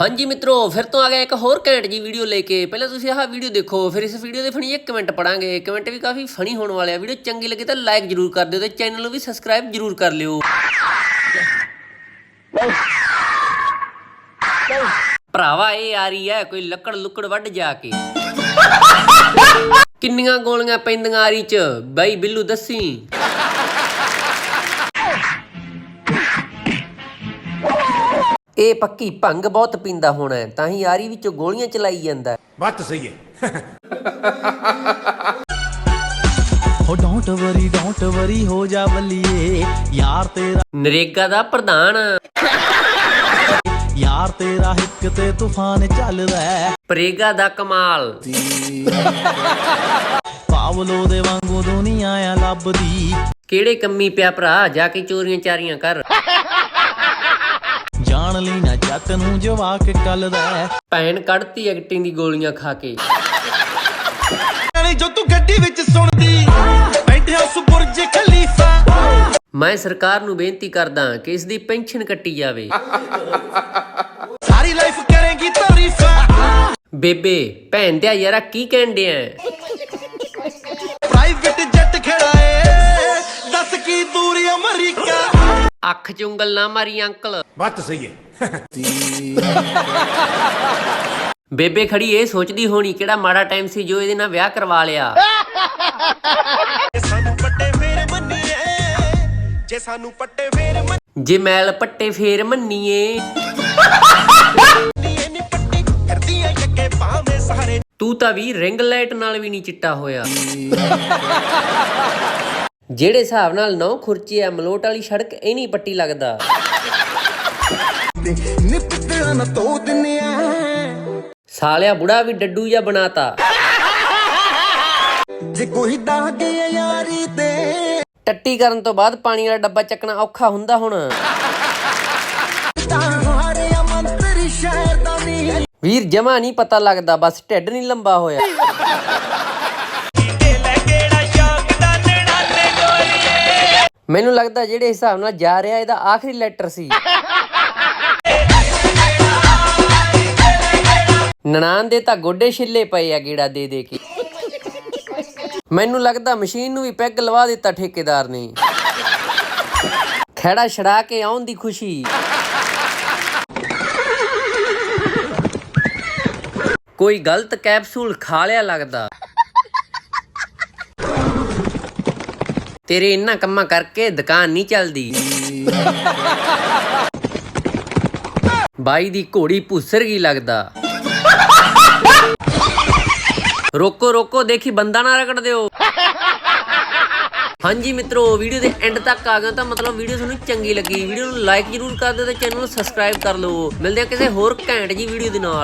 ਹਾਂਜੀ ਮਿੱਤਰੋ, ਫਿਰ ਤੋਂ ਆ ਗਿਆ ਇੱਕ ਹੋਰ ਘੈਂਟ ਜੀ ਵੀਡੀਓ ਲੈ ਕੇ। ਪਹਿਲਾਂ ਤੁਸੀਂ ਆਹ ਵੀਡੀਓ ਦੇਖੋ, ਫਿਰ ਇਸ ਵੀਡੀਓ ਦੇ ਫਣੀ ਇੱਕ ਕਮੈਂਟ ਪੜਾਂਗੇ ਕਮੈਂਟ ਵੀ ਕਾਫੀ ਫਨੀ ਹੋਣ ਵਾਲੇ ਆ। ਵੀਡੀਓ ਚੰਗੀ ਲੱਗੇ ਤਾਂ ਲਾਈਕ ਜਰੂਰ ਕਰ ਦਿਓ ਤੇ ਚੈਨਲ ਨੂੰ ਵੀ ਸਬਸਕ੍ਰਾਈਬ ਜਰੂਰ ਕਰ ਲਿਓ। ਭਰਾਵਾ, ਇਹ ਆ ਰਹੀ ਹੈ ਕੋਈ ਲੱਕੜ ਲੁੱਕੜ ਵੱਢ ਜਾ ਕੇ। ਕਿੰਨੀਆਂ ਗੋਲੀਆਂ ਪੈਂਦੀਆਂ ਆਰੀ ਚ? ਬਾਈ ਬਿੱਲੂ ਦੱਸੀ। ਇਹ ਪੱਕੀ ਭੰਗ ਬਹੁਤ ਪੀਂਦਾ ਹੋਣਾ ਹੈ, ਤਾਂ ਹੀ ਯਾਰੀ ਵਿੱਚੋਂ ਗੋਲੀਆਂ ਚਲਾਈ ਜਾਂਦਾ ਹੈ। ਸਹੀ ਹੈ। ਹੋ ਡੋਂਟ ਵਰੀ ਡੋਂਟ ਵਰੀ ਹੋ ਜਾ ਬੱਲੀਏ ਯਾਰ ਤੇਰਾ ਨਰੇਗਾ ਦਾ ਪ੍ਰਧਾਨ। ਯਾਰ ਤੇਰਾ ਹਿੱਕ ਤੇ ਤੂਫਾਨ ਚੱਲਦਾ ਹੈ। ਪ੍ਰੇਗਾ ਦਾ ਕਮਾਲ। ਪਾਵਲੋ ਦੇ ਵਾਂਗੂ ਦੁਨੀਆ ਆ ਲੱਭਦੀ। ਕਿਹੜੇ ਕੰਮੀ ਪਿਆ ਭਰਾ ਜਾ ਕੇ ਚੋਰੀਆਂ ਚਾਰੀਆਂ ਕਰ। ਜਾਣ ਲਈ ਨਾ ਜੱਟ ਨੂੰ ਜਵਾਕ ਕੱਲਦਾ ਹੈ। ਭੈਣ ਕੱਢਤੀ ਐਕਟਿੰਗ ਦੀ ਗੋਲੀਆਂ ਖਾ ਕੇ। ਨਾਲੇ ਜੋ ਤੂੰ ਗੱਡੀ ਵਿੱਚ ਸੁਣਦੀ ਬੈਠਿਆ ਸੁਬੁਰਜ ਖਲੀਫਾ। ਮੈਂ ਸਰਕਾਰ ਨੂੰ ਬੇਨਤੀ ਕਰਦਾ ਕਿ ਇਸ ਦੀ ਪੈਨਸ਼ਨ ਕੱਟੀ ਜਾਵੇ। ਸਾਰੀ ਲਾਈਫ ਕਰੇਗੀ ਤਾਰੀਫਾਂ। ਬੇਬੇ ਭੈਣ ਦਿਆ ਯਾਰਾ ਕੀ ਕਹਿੰਦੇ ਆ ਪ੍ਰਾਈਵੇਟ ਜੱਟ ਖੜਾਏ ਅੱਖ ਚ ਉਂਗਲ ਨਾ ਮਾਰੀ ਅੰਕਲ। ਬਾਤ ਸਹੀ ਹੈ। ਬੇਬੇ ਖੜੀ ਇਹ ਸੋਚਦੀ ਹੋਣੀ ਕਿਹੜਾ ਮਾੜਾ ਟਾਈਮ ਸੀ ਜੋ ਇਹਦੇ ਨਾਲ ਵਿਆਹ ਕਰਵਾ ਲਿਆ। ਜੇ ਮੈਲ ਪੱਟੇ ਫੇਰ ਮੰਨੀਏ। ਤੂੰ ਤਾਂ ਵੀ ਰਿੰਗ ਲਾਈਟ ਨਾਲ ਵੀ ਨਹੀਂ ਚਿੱਟਾ ਹੋਇਆ। ਜਿਹੜੇ ਹਿਸਾਬ ਨਾਲ ਨੌ ਖੁਰਚੀ ਆ ਮਲੋਟ ਵਾਲੀ ਸੜਕ ਇਹ ਨਹੀਂ ਪੱਟੀ ਲੱਗਦਾ। ਨਿਪਟਣਾ ਨਾ ਤੋ ਦਿਨਿਆ ਸਾਲਿਆ ਬੁੜਾ ਵੀ ਡੱਡੂ ਜਿਹਾ ਬਣਾਤਾ। ਜੇ ਕੋਈ ਦਾਗ ਯਾਰੀ ਤੇ। ਟੱਟੀ ਕਰਨ ਤੋਂ ਬਾਅਦ ਪਾਣੀ ਵਾਲਾ ਡੱਬਾ ਚੱਕਣਾ ਔਖਾ ਹੁੰਦਾ ਹੁਣ। ਵੀਰ ਜਮਾ ਨਹੀਂ ਪਤਾ ਲੱਗਦਾ ਬਸ ਢਿੱਡ ਨਹੀਂ ਲੰਬਾ ਹੋਇਆ। ਮੈਨੂੰ ਲੱਗਦਾ ਜਿਹੜੇ ਹਿਸਾਬ ਨਾਲ ਜਾ ਰਿਹਾ ਇਹਦਾ ਆਖਰੀ ਲੈਟਰ ਸੀ। ਨਨਾਣ ਦੇ ਤਾਂ ਗੋਡੇ ਛਿੱਲੇ ਪਏ ਆ ਗੇੜਾ ਦੇ ਦੇ ਕੇ। ਮੈਨੂੰ ਲੱਗਦਾ ਮਸ਼ੀਨ ਨੂੰ ਵੀ ਪੈਗ ਲਵਾ ਦਿੱਤਾ ਠੇਕੇਦਾਰ ਨੇ। ਖੜਾ ਛੜਾ ਕੇ ਆਉਣ ਦੀ ਖੁਸ਼ੀ। ਕੋਈ ਗਲਤ ਕੈਪਸੂਲ ਖਾ ਲਿਆ ਲੱਗਦਾ। ਤੇਰੇ ਇੰਨਾ ਕੰਮਾਂ ਕਰਕੇ ਦੁਕਾਨ ਨਹੀਂ ਚੱਲਦੀ। ਬਾਈ ਦੀ ਘੋੜੀ ਭੁੱਸਰ ਗਈ ਲੱਗਦਾ? ਰੋਕੋ ਰੋਕੋ, ਦੇਖੀ ਬੰਦਾ ਨਾ ਰਗੜ ਦਿਓ। ਹਾਂਜੀ ਮਿੱਤਰੋ, ਵੀਡੀਓ ਦੇ ਐਂਡ ਤੱਕ ਆ ਗਏ ਤਾਂ ਮਤਲਬ ਵੀਡੀਓ ਤੁਹਾਨੂੰ ਚੰਗੀ ਲੱਗੀ। ਵੀਡੀਓ ਨੂੰ ਲਾਈਕ ਜ਼ਰੂਰ ਕਰ ਦਿਓ ਤੇ ਚੈਨਲ ਨੂੰ ਸਬਸਕ੍ਰਾਈਬ ਕਰ ਲਓ। ਮਿਲਦੇ ਆ ਕਿਸੇ ਹੋਰ ਘੈਂਟ ਜੀ ਵੀਡੀਓ ਦੇ ਨਾਲ।